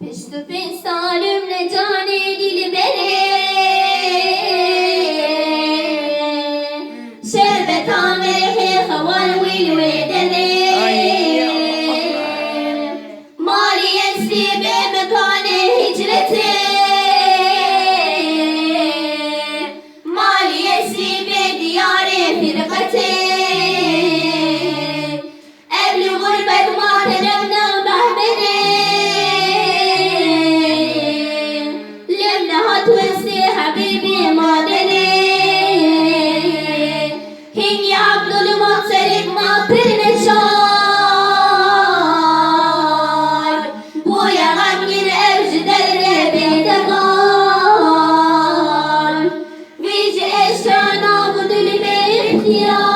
Peştü pensalümle can edili bere. Şerbet amehe haval vil dere Maliyesi be mekane hicreti Maliyesi be diyare firkati Evli gurbet mahrem 喵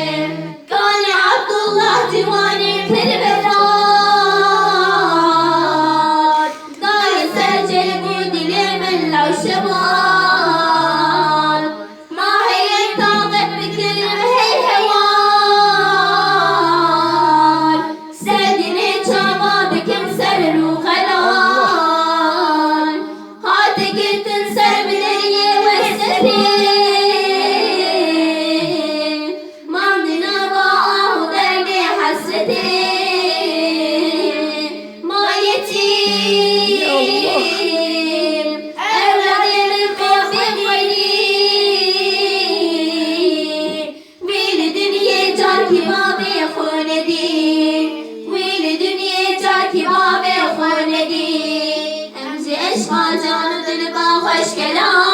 Hoş geldin.